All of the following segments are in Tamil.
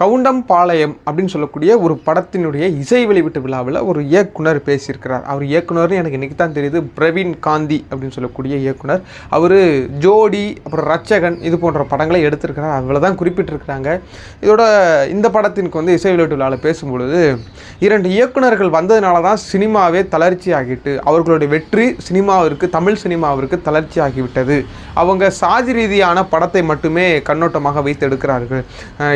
கவுண்டம் பாளையம் அப்படின்னு சொல்லக்கூடிய ஒரு படத்தினுடைய இசை வெளியீட்டு விழாவில் ஒரு இயக்குனர் பேசியிருக்கிறார். அவர் இயக்குனர்னு எனக்கு இன்றைக்கி தான் தெரியுது. பிரவீன் காந்தி அப்படின்னு சொல்லக்கூடிய இயக்குனர். அவர் ஜோடி அப்புறம் ரட்சகன் இது போன்ற படங்களை எடுத்திருக்கிறார். அவ்வளோ தான் குறிப்பிட்டிருக்கிறாங்க. இதோட இந்த படத்திற்கு வந்து இசை வெளியீட்டு விழாவில் பேசும்பொழுது இரண்டு இயக்குனர்கள் வந்ததுனால தான் சினிமாவே தளர்ச்சி ஆகிட்டு அவர்களுடைய வெற்றி சினிமாவிற்கு தமிழ் சினிமாவிற்கு தளர்ச்சி ஆகிவிட்டது. அவங்க சாதி ரீதியான படத்தை மட்டுமே கண்ணோட்டமாக வைத்து எடுக்கிறார்கள்.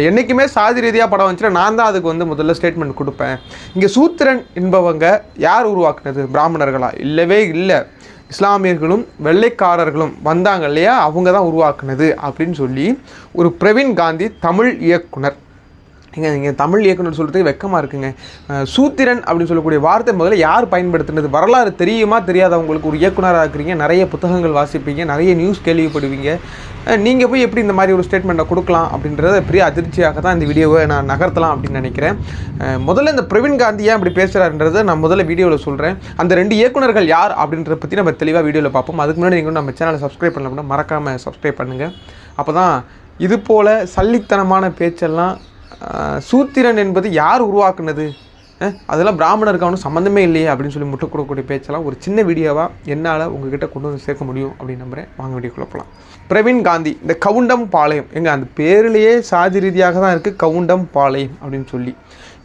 என்றைக்குமே சா ஜாதி ரீதியாக படம் வந்துச்சுன்னா நான் தான் அதுக்கு வந்து முதல்ல ஸ்டேட்மெண்ட் கொடுப்பேன். இங்கே சூத்திரன் என்பவங்க யார் உருவாக்குனது? பிராமணர்களா? இல்லவே இல்லை. இஸ்லாமியர்களும் வெள்ளைக்காரர்களும் வந்தாங்க இல்லையா? அவங்க தான் உருவாக்குனது அப்படின்னு சொல்லி ஒரு பிரவீன் காந்தி தமிழ் இயக்குனர் இங்கே நீங்கள் தமிழ் இயக்குனர் சொல்கிறதுக்கு வெக்கமாக இருக்குங்க. சூத்திரன் அப்படின்னு சொல்லக்கூடிய வார்த்தை முதல்ல யார் பயன்படுத்தினது? வரலாறு தெரியுமா தெரியாதவங்களுக்கு ஒரு இயக்குனராக இருக்கிறீங்க நிறைய புத்தகங்கள் வாசிப்பீங்க நிறைய நியூஸ் கேள்விப்படுவீங்க. நீங்கள் போய் எப்படி இந்த மாதிரி ஒரு ஸ்டேட்மெண்ட்டை கொடுக்கலாம் அப்படின்றத பெரிய அதிர்ச்சியாக தான் இந்த வீடியோவை நான் நகர்த்தலாம் அப்படின்னு நினைக்கிறேன். முதல்ல இந்த பிரவீன் காந்தி ஏன் அப்படி பேசுகிறாருன்றதை நான் முதல்ல வீடியோவில் சொல்கிறேன் அந்த ரெண்டு இயக்குனர்கள் யார் அப்படின்றத பற்றி நம்ம தெளிவாக வீடியோவில் பார்ப்போம். அதுக்கு முன்னாடி நீங்கள் நம்ம சேனலை சப்ஸ்கிரைப் பண்ணலாம் மறக்காமல் சப்ஸ்கிரைப் பண்ணுங்கள் அப்போ தான் இது போல் சல்லித்தனமான பேச்செல்லாம் சூத்திரன் என்பது யார் உருவாக்குனது? அதெல்லாம் பிராமணருக்கு அவனும் சம்மந்தமே இல்லையே அப்படின்னு சொல்லி முட்டை கொடுக்கக்கூடிய பேச்செல்லாம் ஒரு சின்ன வீடியோவாக என்னால் உங்ககிட்ட கொண்டு வந்து சேர்க்க முடியும் அப்படின்னு நம்புகிறேன் வாங்க வேண்டிய குழப்பலாம் பிரவீன் காந்தி இந்த கவுண்டம் பாளையம். எங்க அந்த பேர்லேயே சாதி ரீதியாக தான் இருக்குது கவுண்டம் பாளையம் அப்படின்னு சொல்லி.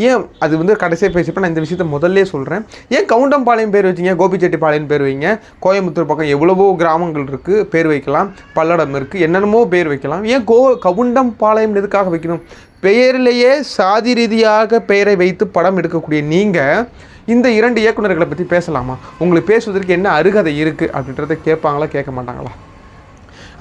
ஏன் அது வந்து கடைசியாக பேசிப்போ நான் இந்த விஷயத்த முதல்ல சொல்கிறேன் ஏன் கவுண்டம்பாளையம் பேர் வச்சிங்க? கோபிச்செட்டி பாளையம் பேர் வைங்க. கோயம்புத்தூர் பக்கம் எவ்வளவோ கிராமங்கள் இருக்குது பேர் வைக்கலாம். பல்லடம் இருக்குது என்னென்னமோ பேர் வைக்கலாம். ஏன் கோ கவுண்டம்பாளையம் எதுக்காக வைக்கணும்? பெயரிலேயே சாதி ரீதியாக பெயரை வைத்து படம் எடுக்கக்கூடிய நீங்கள் இந்த இரண்டு இயக்குனர்களை பற்றி பேசலாமா? உங்களுக்கு பேசுவதற்கு என்ன அருகதை இருக்குது அப்படின்றத கேட்பாங்களா கேட்க மாட்டாங்களா?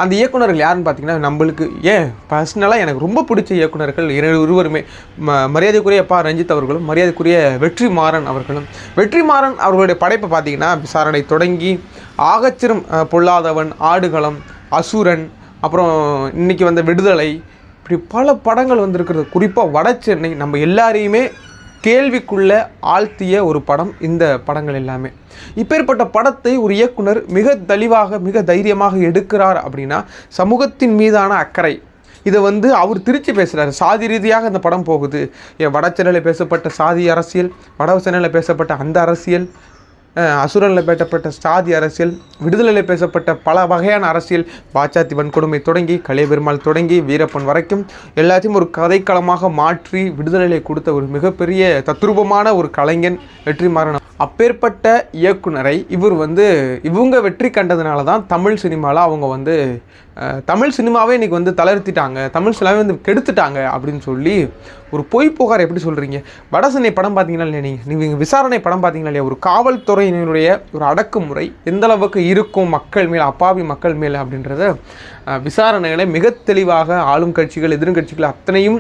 அந்த இயக்குனர்கள் யாருன்னு பார்த்தீங்கன்னா நம்மளுக்கு ஏன் பர்சனலாக எனக்கு ரொம்ப பிடிச்ச இயக்குனர்கள் இரு இருவருமே. ம மரியாதைக்குரிய பா ரஞ்சித் அவர்களும் மரியாதைக்குரிய வெற்றிமாறன் அவர்களும். வெற்றி மாறன் அவர்களுடைய படைப்பை பார்த்தீங்கன்னா விசாரணை தொடங்கி ஆகச்சிறும் பொல்லாதவன் ஆடுகளம் அசுரன் அப்புறம் இன்னைக்கு வந்த விடுதலை இப்படி பல படங்கள் வந்திருக்கிறது. குறிப்பாக வட சென்னை நம்ம எல்லாரையுமே கேள்விக்குள்ளே ஆழ்த்திய ஒரு படம் இந்த படங்கள் எல்லாமே. இப்பேற்பட்ட படத்தை ஒரு இயக்குனர் மிக தெளிவாக மிக தைரியமாக எடுக்கிறார் அப்படின்னா சமூகத்தின் மீதான அக்கறை. இதை வந்து அவர் திருச்சி பேசுகிறார் சாதி ரீதியாக இந்த படம் போகுது. ஏன் வட சென்னையில் பேசப்பட்ட சாதி அரசியல் வட சென்னையில் பேசப்பட்ட அந்த அரசியல் அசுரனில் பேசப்பட்ட சாதி அரசியல் விடுதலையில் பேசப்பட்ட பல வகையான அரசியல் பாச்சாத்தி வன்கொடுமை தொடங்கி கலைபெருமாள் தொடங்கி வீரப்பன் வரைக்கும் எல்லாத்தையும் ஒரு கதைக்களமாக மாற்றி விடுதலையை கொடுத்த ஒரு மிகப்பெரிய தத்ரூபமான ஒரு கலைஞன் வெற்றிமாறன் அப்பேற்பட்ட இயக்குனரை இவர் வந்து இவங்க வெற்றி கண்டதுனால தான் தமிழ் சினிமாவில் அவங்க வந்து தமிழ் சினிமாவே இன்றைக்கி வந்து தளர்த்திட்டாங்க. தமிழ் சினிமாவே வந்து கெடுத்துட்டாங்க அப்படின்னு சொல்லி ஒரு பொய் புகார் எப்படி சொல்கிறீங்க வடசென்னை படம் பார்த்தீங்கன்னா இல்லையா நீங்கள் நீங்கள் விசாரணை படம் பார்த்தீங்கன்னா இல்லையா? ஒரு காவல்துறையினருடைய ஒரு அடக்குமுறை எந்த அளவுக்கு இருக்கும் மக்கள் மேலே அப்பாவி மக்கள் மேலே அப்படின்றத விசாரணைகளை மிக தெளிவாக ஆளும் கட்சிகள் எதிர்கட்சிகள் அத்தனையும்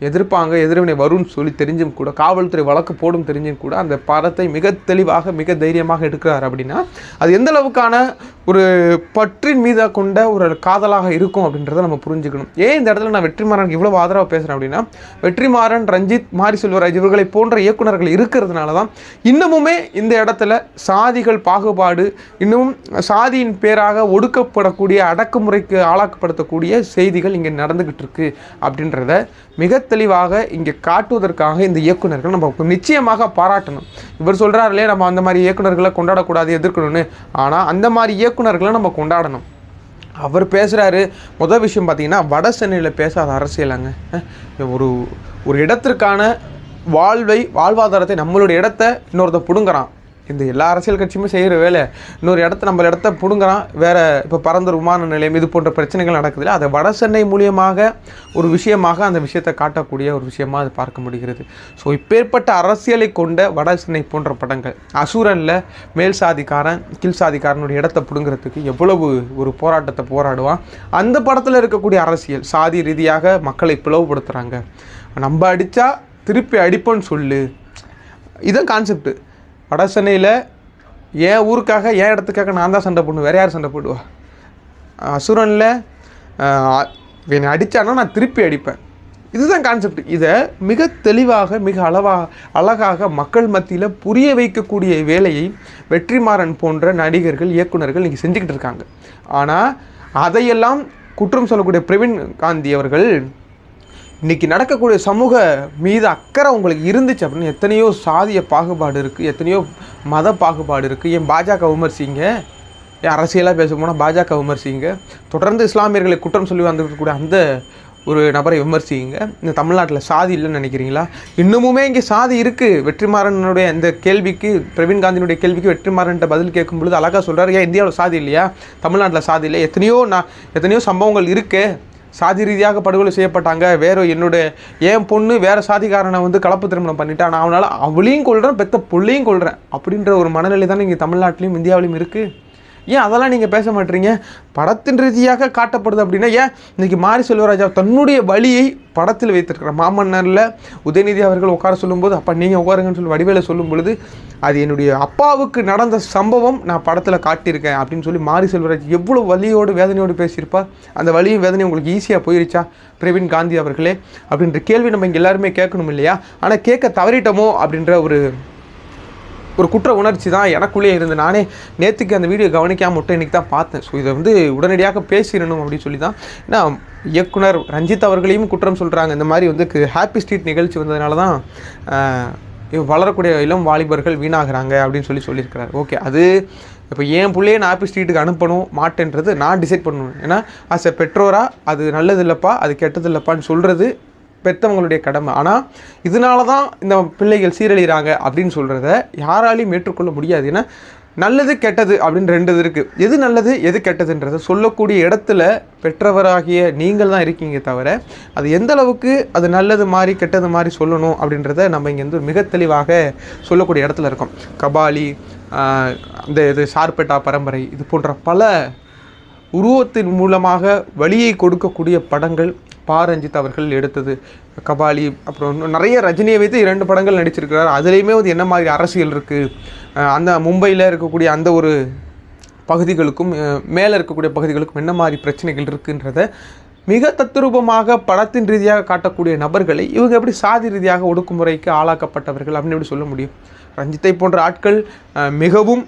எதிர்ப்பாங்க எதிர்வினை வரும்னு சொல்லி தெரிஞ்சும் கூட காவல்துறை வழக்கு போடும் தெரிஞ்சும் கூட அந்த படத்தை மிக தெளிவாக மிக தைரியமாக எடுக்கிறார் அப்படின்னா அது எந்த அளவுக்கான ஒரு பற்றின் மீதாக கொண்ட ஒரு காதலாக இருக்கும் அப்படின்றத நம்ம புரிஞ்சுக்கணும். ஏன் இந்த இடத்துல நான் வெற்றிமாறனுக்கு இவ்வளோ ஆதரவாக பேசுகிறேன் அப்படின்னா வெற்றிமாறன் ரஞ்சித் மாரி செல்வராஜ் இவர்களை போன்ற இயக்குநர்கள் இருக்கிறதுனால தான் இன்னமுமே இந்த இடத்துல சாதிகள் பாகுபாடு இன்னமும் சாதியின் பேராக ஒடுக்கப்படக்கூடிய அடக்குமுறைக்கு ஆளாக்கப்படுத்தக்கூடிய செய்திகள் இங்கே நடந்துக்கிட்டு இருக்கு அப்படின்றத மிக தெளிவாக இங்கே காட்டுவதற்காக இந்த இயக்குனர்கள் நம்ம நிச்சயமாக பாராட்டணும். இவர் சொல்கிறார் இல்லையா நம்ம அந்த மாதிரி இயக்குனர்களை கொண்டாடக்கூடாது எதிர்க்கணும்னு. ஆனால் அந்த மாதிரி இயக்குனர்களை நம்ம கொண்டாடணும். அவர் பேசுகிறாரு முதல் விஷயம் பார்த்தீங்கன்னா வட சென்னையில் பேசாத அரசியலாங்க ஒரு ஒரு இடத்திற்கான வாழ்வை வாழ்வாதாரத்தை நம்மளுடைய இடத்த இன்னொருத்த பிடுங்குறான். இந்த எல்லா அரசியல் கட்சியுமே செய்கிற வேலை. இன்னொரு இடத்த நம்ம இடத்த பிடுங்குறான். வேறு இப்போ பரந்தூர் விமான நிலையம் இது போன்ற பிரச்சனைகள் நடக்குதுல்ல அதை வட சென்னை மூலியமாக ஒரு விஷயமாக அந்த விஷயத்தை காட்டக்கூடிய ஒரு விஷயமாக அது பார்க்க முடிகிறது. ஸோ இப்பேற்பட்ட அரசியலை கொண்ட வட சென்னை போன்ற படங்கள் அசுரனில் மேல் சாதிக்காரன் கீழ் சாதிக்காரனுடைய இடத்த பிடுங்கிறதுக்கு எவ்வளவு ஒரு போராட்டத்தை போராடுவான். அந்த படத்தில் இருக்கக்கூடிய அரசியல் சாதி ரீதியாக மக்களை பிளவுபடுத்துகிறாங்க நம்ம அடித்தா திருப்பி அடிப்போன்னு சொல்லு. இதுதான் கான்செப்ட்டு வடசென்னையில் என் ஊருக்காக என் இடத்துக்காக நான் தான் சண்டை போடணும் வேறு யார் சண்டை போடுவா? அசுரனில் என்னை அடித்தானா நான் திருப்பி அடிப்பேன். இதுதான் கான்செப்ட் இதை மிக தெளிவாக மிக அளவாக அழகாக மக்கள் மத்தியில் புரிய வைக்கக்கூடிய வேலையை வெற்றிமாறன் போன்ற நடிகர்கள் இயக்குனர்கள் இன்றைக்கி செஞ்சுக்கிட்டு இருக்காங்க. ஆனால் அதையெல்லாம் குற்றம் சொல்லக்கூடிய பிரவீன் காந்தி அவர்கள் இன்றைக்கி நடக்கக்கூடிய சமூக மீது அக்கறை உங்களுக்கு இருந்துச்சு அப்படின்னு எத்தனையோ சாதிய பாகுபாடு இருக்குது எத்தனையோ மத பாகுபாடு இருக்குது ஏன் பாஜக விமர்சிங்க? ஏன் அரசியலாக பேச போனால் பாஜக விமர்சிங்க? தொடர்ந்து இஸ்லாமியர்களை குற்றம் சொல்லி வந்துருக்கக்கூடிய அந்த ஒரு நபரை விமர்சிங்க. இந்த தமிழ்நாட்டில் சாதி இல்லைன்னு நினைக்கிறீங்களா? இன்னமுமே இங்கே சாதி இருக்குது வெற்றிமாறனுடைய இந்த கேள்விக்கு பிரவீன் காந்தியினுடைய கேள்விக்கு வெற்றிமாறன்ட்ட பதில் கேட்கும் பொழுது அழகாக சொல்கிறார் ஏன் இந்தியாவில் சாதி இல்லையா? தமிழ்நாட்டில் சாதி இல்லை எத்தனையோ நான் எத்தனையோ சம்பவங்கள் இருக்குது சாதி ரீதியாக படுகொலை செய்யப்பட்டாங்க. வேற என்னுடைய என் பொண்ணு வேற சாதிக்காரனை வந்து கலப்பு திருமணம் பண்ணிட்டான் நான் அவனால் அவளையும் கொள்கிறேன் பெத்த பிள்ளையும் கொள்கிறேன் அப்படின்ற ஒரு மனநிலை தானே இங்கே தமிழ்நாட்டிலையும் இந்தியாவிலையும் இருக்குது ஏன் அதெல்லாம் நீங்கள் பேச மாட்டீங்க? படத்தின் ரீதியாக காட்டப்படுது அப்படின்னா ஏன்? இன்றைக்கி மாரி செல்வராஜா தன்னுடைய வழியை படத்தில் வைத்திருக்கிறார். மாமன்னரில் உதயநிதி அவர்கள் உட்கார சொல்லும்போது அப்போ நீங்கள் உட்காருங்கன்னு சொல்லி வடிவேல சொல்லும் பொழுது அது என்னுடைய அப்பாவுக்கு நடந்த சம்பவம் நான் படத்தில் காட்டியிருக்கேன் அப்படின்னு சொல்லி மாரி செல்வராஜ் எவ்வளோ வலியோடு வேதனையோடு பேசியிருப்பார் அந்த வலியும் வேதனையும் உங்களுக்கு ஈஸியாக போயிருச்சா பிரவீன் காந்தி அவர்களே? அப்படின்ற கேள்வி நம்ம இங்கே எல்லாருமே கேட்கணும் இல்லையா? ஆனால் கேட்க தவறிட்டோமோ அப்படின்ற ஒரு ஒரு குற்ற உணர்ச்சி தான் எனக்குள்ளேயே இருந்து. நானே நேற்றுக்கு அந்த வீடியோ கவனிக்காம மட்டும் இன்றைக்கி தான் பார்த்தேன். ஸோ இதை வந்து உடனடியாக பேசிடணும் அப்படின்னு சொல்லி தான் ஏன்னா இயக்குனர் ரஞ்சித் அவர்களையும் குற்றம் சொல்கிறாங்க இந்த மாதிரி வந்து ஹாப்பி ஸ்ட்ரீட் நிகழ்ச்சி வந்ததுனால தான் வளரக்கூடிய இளம் வாலிபர்கள் வீணாகிறாங்க அப்படின்னு சொல்லி சொல்லியிருக்கிறார். ஓகே அது இப்போ என் பிள்ளையே நான் ஹாப்பி ஸ்ட்ரீட்டுக்கு அனுப்பணும் மாட்டேன்றது நான் டிசைட் பண்ணணும். ஏன்னா ஆஸ் எ பெற்றோரா அது நல்லது இல்லைப்பா அது கெட்டது இல்லைப்பான்னு சொல்கிறது பெற்றவங்களுடைய கடமை. ஆனால் இதனால தான் இந்த பிள்ளைகள் சீரழிகிறாங்க அப்படின்னு சொல்கிறத யாராலையும் ஏற்றுக்கொள்ள முடியாது. ஏன்னா நல்லது கெட்டது அப்படின்னு ரெண்டு இது இருக்குது எது நல்லது எது கெட்டதுன்றதை சொல்லக்கூடிய இடத்துல பெற்றவராகிய நீங்கள் தான் இருக்கீங்க தவிர அது எந்த அளவுக்கு அது நல்லது மாதிரி கெட்டது மாதிரி சொல்லணும் அப்படின்றத நம்ம இங்கேருந்து ஒரு மிக தெளிவாக சொல்லக்கூடிய இடத்துல இருக்கோம். கபாலி இந்த இது சார்பேட்டா பரம்பரை இது போன்ற பல உருவத்தின் மூலமாக வழியை கொடுக்கக்கூடிய படங்கள் பா ரஞ்சித் அவர்கள் எடுத்தது கபாலி அப்புறம் இன்னும் நிறைய ரஜினியை வைத்து இரண்டு படங்கள் நடிச்சிருக்கிறார். அதுலேயுமே வந்து என்ன மாதிரி அரசியல் இருக்குது அந்த மும்பையில் இருக்கக்கூடிய அந்த ஒரு பகுதிகளுக்கும் மேலே இருக்கக்கூடிய பகுதிகளுக்கும் என்ன மாதிரி பிரச்சனைகள் இருக்குன்றத மிக தத்ரூபமாக படத்தின் ரீதியாக காட்டக்கூடிய நபர்களை இவங்க எப்படி சாதி ரீதியாக ஒடுக்குமுறைக்கு ஆளாக்கப்பட்டவர்கள் அப்படின்னு எப்படி சொல்ல முடியும்? ரஞ்சித்தை போன்ற ஆட்கள் மிகவும்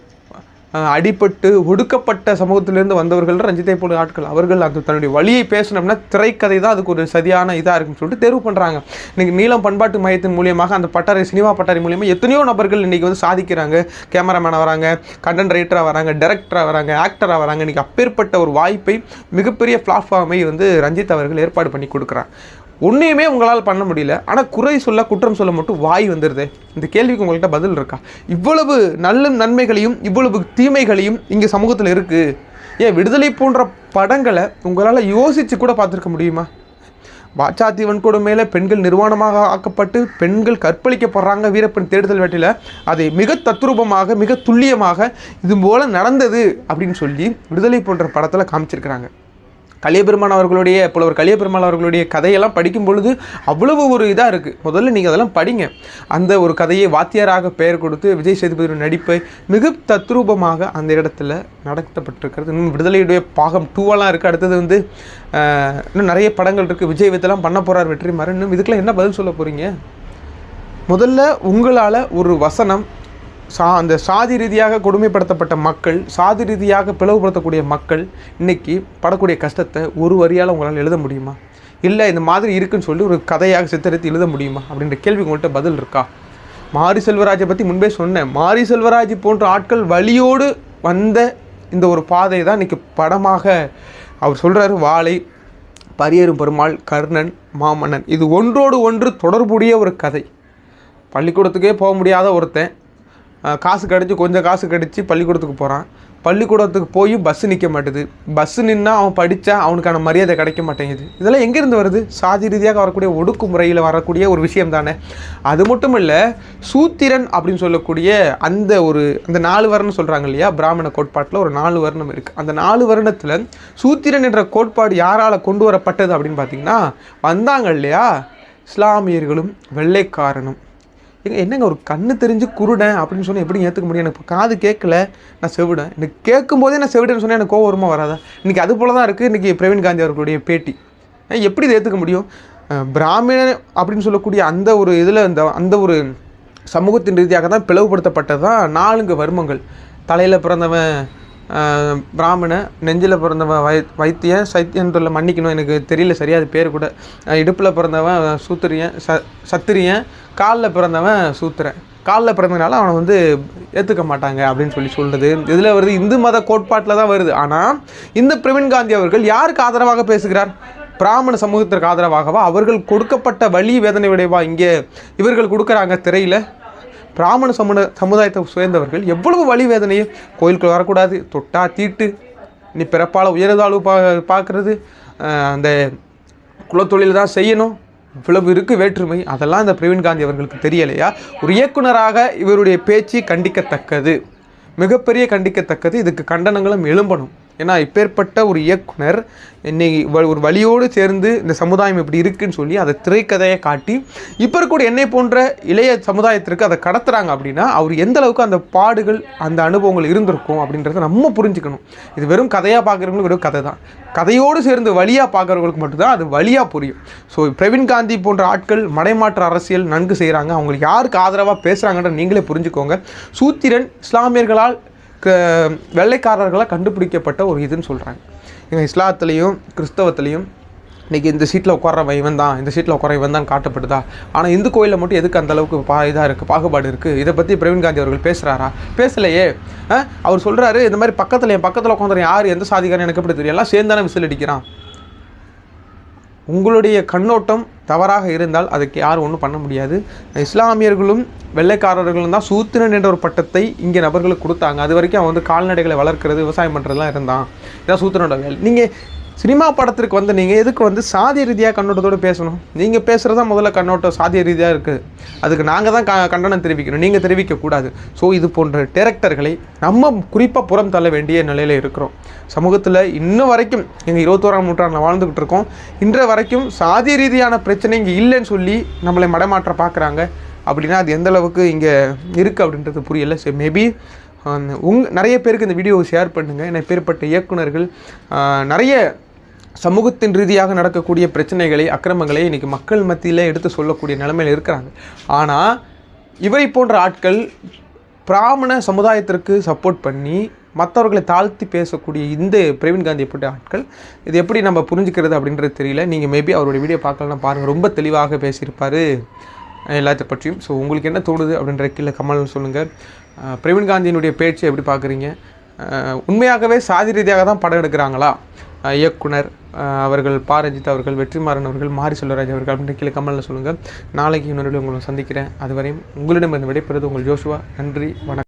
அடிபட்டு ஒடுக்கப்பட்ட சமூகத்திலிருந்து வந்தவர்கள் ரஞ்சித்தை போல ஆட்கள் அவர்கள் அந்த தன்னுடைய வழியை பேசணும்னா திரைக்கதை தான் அதுக்கு ஒரு சரியான இதாக இருக்குன்னு சொல்லிட்டு தேர்வு பண்ணுறாங்க இன்னைக்கு நீளம் பண்பாட்டு மையத்தின் மூலியமாக அந்த பட்டாரி சினிமா பட்டாரி மூலியமாக எத்தனையோ நபர்கள் இன்னைக்கு வந்து சாதிக்கிறாங்க. கேமராமேனாக வராங்க கண்டென்ட் ரைட்டராக வராங்க டைரக்டராக வராங்க ஆக்டராக வராங்க. இன்னைக்கு அப்பேற்பட்ட ஒரு வாய்ப்பை மிகப்பெரிய பிளாட்ஃபார்மை வந்து ரஞ்சித் அவர்கள் ஏற்பாடு பண்ணி கொடுக்குறாங்க. ஒன்றையுமே உங்களால் பண்ண முடியல. ஆனால் குறை சொல்ல குற்றம் சொல்ல மட்டும் வாய் வந்துடுது இந்த கேள்விக்கு உங்கள்கிட்ட பதில் இருக்கா? இவ்வளவு நல்ல நன்மைகளையும் இவ்வளவு தீமைகளையும் இங்கே சமூகத்தில் இருக்குது ஏன் விடுதலை போன்ற படங்களை உங்களால் யோசித்து கூட பார்த்துருக்க முடியுமா? வாச்சாத்தி வன்கொடுமையில் பெண்கள் நிர்வாணமாக ஆக்கப்பட்டு பெண்கள் கற்பழிக்கப்படுறாங்க வீரப்பன் தேடுதல் வேட்டையில். அதை மிக தத்ரூபமாக மிக துல்லியமாக இது போல் நடந்தது அப்படின்னு சொல்லி விடுதலை போன்ற படத்தில் காமிச்சிருக்கிறாங்க. கலியபெருமான் அவர்களுடைய புலவர் கலியபெருமான் அவர்களுடைய கதையெல்லாம் படிக்கும் பொழுது அவ்வளவு ஒரு இதாக இருக்குது முதல்ல நீங்கள் அதெல்லாம் படிங்க. அந்த ஒரு கதையை வாத்தியாராக பெயர் கொடுத்து விஜய் சேதுபதியோட நடிப்பை மிக தத்ரூபமாக அந்த இடத்துல நடத்தப்பட்டிருக்கிறது. இன்னும் விடுதலையுடைய பாகம் டூவெல்லாம் இருக்குது அடுத்தது வந்து இன்னும் நிறைய படங்கள் இருக்குது விஜய் வித்தெல்லாம் பண்ண போகிறார் வெற்றிமாறன். இன்னும் இதுக்கெல்லாம் என்ன பதில் சொல்ல போகிறீங்க முதல்ல உங்களால் ஒரு வசனம் சா அந்த சாதி ரீதியாக கொடுமைப்படுத்தப்பட்ட மக்கள் சாதி ரீதியாக பிளவுபடுத்தக்கூடிய மக்கள் இன்னைக்கு படக்கூடிய கஷ்டத்தை ஒரு வரியால் உங்களால் எழுத முடியுமா? இல்லை இந்த மாதிரி இருக்குன்னு சொல்லி ஒரு கதையாக சித்தரித்து எழுத முடியுமா? அப்படின்ற கேள்வி உங்கள்கிட்ட பதில் இருக்கா? மாரி செல்வராஜை பற்றி முன்பே சொன்னேன். மாரி செல்வராஜ் போன்ற ஆட்கள் வழியோடு வந்த இந்த ஒரு பாதை தான் இன்றைக்கி படமாக அவர் சொல்கிறாரு வாழை பரியேறும் பெருமாள் கர்ணன் மாமன்னன். இது ஒன்றோடு ஒன்று தொடர்புடைய ஒரு கதை. பள்ளிக்கூடத்துக்கே போக முடியாத ஒருத்தன் காசு கிடச்சி கொஞ்சம் காசு கிடச்சி பள்ளிக்கூடத்துக்கு போகிறான் பள்ளிக்கூடத்துக்கு போய் பஸ்ஸு நிற்க மாட்டேது. பஸ்ஸு நின்னா அவன் படித்தா அவனுக்கான மரியாதை கிடைக்க மாட்டேங்குது. இதெல்லாம் எங்கேருந்து வருது? சாதி ரீதியாக வரக்கூடிய ஒடுக்குமுறையில் வரக்கூடிய ஒரு விஷயம் தானே. அது மட்டும் இல்லை சூத்திரன் அப்படின்னு சொல்லக்கூடிய அந்த ஒரு அந்த நாலு வர்ணம் சொல்கிறாங்க இல்லையா? பிராமண கோட்பாட்டில் ஒரு நாலு வர்ணம் இருக்குது அந்த நாலு வருடத்தில் சூத்திரன் என்ற கோட்பாடு யாரால் கொண்டு வரப்பட்டது அப்படின்னு பார்த்தீங்கன்னா வந்தாங்க இல்லையா? இஸ்லாமியர்களும் வெள்ளைக்காரனும். எங்க என்னங்க ஒரு கண்ணு தெரிஞ்சு குருடன் அப்படின்னு சொன்னால் எப்படி ஏற்றுக்க முடியும்? எனக்கு காது கேட்கல நான் செவிடன். எனக்கு கேட்கும் போதே நான் செவிடுன்னு சொன்னால் எனக்கு கோவம் வருமா வராதா? இன்றைக்கி அது போல தான் இருக்குது இன்றைக்கி பிரவீன் காந்தி அவர்களுடைய பேட்டி. எப்படி இதை ஏற்றுக்க முடியும்? பிராமணன் அப்படின்னு சொல்லக்கூடிய அந்த ஒரு இதில் அந்த அந்த ஒரு சமூகத்தின் ரீதியாக தான் பிளவுபடுத்தப்பட்டது தான் நாலுங்க வர்மங்கள். தலையில் பிறந்தவன் பிராமண நெஞ்சில் பிறந்தவன் வை வைத்தியன் சைத்தியன் சொல்ல மன்னிக்கணும். எனக்கு தெரியல சரியா அது பேர் கூட. இடுப்பில் பிறந்தவன் சூத்திரியன் ச சத்திரியன் காலில் பிறந்தவன் சூத்திரன். காலில் பிறந்தனால அவனை வந்து ஏற்றுக்க மாட்டாங்க அப்படின்னு சொல்லி சொல்கிறது இதில் வருது இந்து மத கோட்பாட்டில் தான் வருது. ஆனால் இந்த பிரவீன் காந்தி அவர்கள் யாருக்கு ஆதரவாக பேசுகிறார்? பிராமண சமூகத்திற்கு ஆதரவாகவா? அவர்கள் கொடுக்கப்பட்ட வழி வேதனை விடைவா இங்கே இவர்கள் கொடுக்குறாங்க திரையில். பிராமண சமுத சமுதாயத்தை சேர்ந்தவர்கள் எவ்வளவு வழி வேதனையை கோயிலுக்கு வரக்கூடாது தொட்டா தீட்டு நீ பிறப்பால் உயர்தாழ்வு பா பார்க்குறது அந்த குலத்தொழில் தான் செய்யணும். இவ்வளவு இருக்குது வேற்றுமை. அதெல்லாம் இந்த பிரவீன் காந்தி அவர்களுக்கு தெரியலையா? ஒரு இயக்குனராக இவருடைய பேச்சு கண்டிக்கத்தக்கது. மிகப்பெரிய கண்டிக்கத்தக்கது. இதுக்கு கண்டனங்களும் எழும்பணும். ஏன்னா இப்பேற்பட்ட ஒரு இயக்குனர் இன்னைக்கு வ- ஒரு வழியோடு சேர்ந்து இந்த சமுதாயம் இப்படி இருக்குன்னு சொல்லி அதை திரைக்கதையை காட்டி இப்போ இருக்கக்கூடிய என்னை போன்ற இளைய சமுதாயத்திற்கு அதை கடத்துகிறாங்க அப்படின்னா அவர் எந்த அளவுக்கு அந்த பாடுகள் அந்த அனுபவங்கள் இருந்திருக்கும் அப்படின்றத நம்ம புரிஞ்சுக்கணும். இது வெறும் கதையாக பார்க்குறவங்களுக்கு வெறும் கதை தான். கதையோடு சேர்ந்து வழியாக பார்க்குறவங்களுக்கு மட்டும்தான் அது வழியாக புரியும். ஸோ பிரவீன் காந்தி போன்ற ஆட்கள் மடைமாற்று அரசியல் நன்கு செய்கிறாங்க அவங்களுக்கு யாருக்கு ஆதரவாக பேசுகிறாங்கன்ற நீங்களே புரிஞ்சுக்கோங்க. சூத்திரன் இஸ்லாமியர்களால் க வெள்ளைக்காரர்களால் கண்டுபிடிக்கப்பட்ட ஒரு இதுன்னு சொல்கிறாங்க எங்கள் இஸ்லாத்துலேயும் கிறிஸ்தவத்துலேயும் இன்றைக்கி இந்த சீட்டில் உட்கார இவன் தான் இந்த சீட்டில் உட்கார இவன் தான் காட்டப்படுதா? ஆனால் இந்து கோயிலில் மட்டும் எதுக்கு அந்த அளவுக்கு பா இதாக இருக்குது பாகுபாடு இருக்குது இதை பற்றி பிரவீன் காந்தி அவர்கள் பேசுகிறாரா பேசலையே. அவர் சொல்கிறாரு இந்த மாதிரி பக்கத்தில் என் பக்கத்தில் உட்காந்துறேன் யார்? எந்த சாதிக்காரன்? எனக்கு எப்படி தெரியும்? எல்லாம் சேர்ந்தானே விசில் அடிக்கிறான். உங்களுடைய கண்ணோட்டம் தவறாக இருந்தால் அதுக்கு யாரும் ஒன்றும் பண்ண முடியாது. இஸ்லாமியர்களும் வெள்ளைக்காரர்களும் தான் சூத்திரன் என்ற ஒரு பட்டத்தை இங்கே நபர்களுக்கு கொடுத்தாங்க. அது வரைக்கும் அவன் வந்து கால்நடைகளை வளர்க்குறது விவசாயம் பண்ணுறதுலாம் இருந்தான். இதான் சூத்திரனோட வேலை. நீங்கள் சினிமா படத்திற்கு வந்து நீங்கள் எதுக்கு வந்து சாதிய ரீதியாக கண்ணோட்டத்தோடு பேசணும்? நீங்கள் பேசுகிறது தான் முதல்ல கண்ணோட்டம் சாதிய ரீதியாக இருக்குது அதுக்கு நாங்கள் தான் க கண்டனம் தெரிவிக்கணும். நீங்கள் தெரிவிக்கக்கூடாது ஸோ இது போன்ற டேரக்டர்களை நம்ம குறிப்பாக புறம் தள்ள வேண்டிய நிலையில் இருக்கிறோம். சமூகத்தில் இன்னும் வரைக்கும் எங்கள் இருபத்தோராம் நூற்றாண்டில் வாழ்ந்துக்கிட்டு இருக்கோம். இன்ற வரைக்கும் சாதிய ரீதியான பிரச்சனை இங்கே இல்லைன்னு சொல்லி நம்மளை மடமாற்ற பார்க்குறாங்க அப்படின்னா அது எந்த அளவுக்கு இங்கே இருக்குது அப்படின்றது புரியலை. சரி மேபி உங் நிறைய பேருக்கு இந்த வீடியோவை ஷேர் பண்ணுங்கள் ஏன்னா பேர்பட்ட இயக்குனர்கள் நிறைய சமூகத்தின் ரீதியாக நடக்கக்கூடிய பிரச்சனைகளை அக்கிரமங்களை இன்றைக்கி மக்கள் மத்தியில் எடுத்து சொல்லக்கூடிய நிலைமையில் இருக்கிறாங்க. ஆனால் இவரை போன்ற ஆட்கள் பிராமண சமுதாயத்திற்கு சப்போர்ட் பண்ணி மற்றவர்களை தாழ்த்தி பேசக்கூடிய இந்த பிரவீன் காந்தி போட்ட ஆட்கள் இது எப்படி நம்ம புரிஞ்சுக்கிறது அப்படின்றது தெரியல. நீங்கள் மேபி அவருடைய வீடியோ பார்க்கலாம் பாருங்கள் ரொம்ப தெளிவாக பேசியிருப்பார் எல்லாத்தை பற்றியும். ஸோ உங்களுக்கு என்ன தோணுது அப்படின்ற கீழே கமல் சொல்லுங்கள் பிரவீன் காந்தியினுடைய பேச்சு எப்படி பார்க்குறீங்க? உண்மையாகவே சாதி ரீதியாக தான் படம் எடுக்கிறாங்களா? இயக்குனர் அவர்கள் பா ரஞ்சித் அவர்கள் வெற்றிமாறன் அவர்கள் மாரி செல்வராஜ் அவர்கள் அப்படின்ற கீழே கமலில் சொல்லுங்கள் நாளைக்கு இன்னொரு உங்களை சந்திக்கிறேன். அதுவரையும் உங்களிடம் இந்த விடைபெறுவது உங்கள் ஜோஷுவா நன்றி வணக்கம்.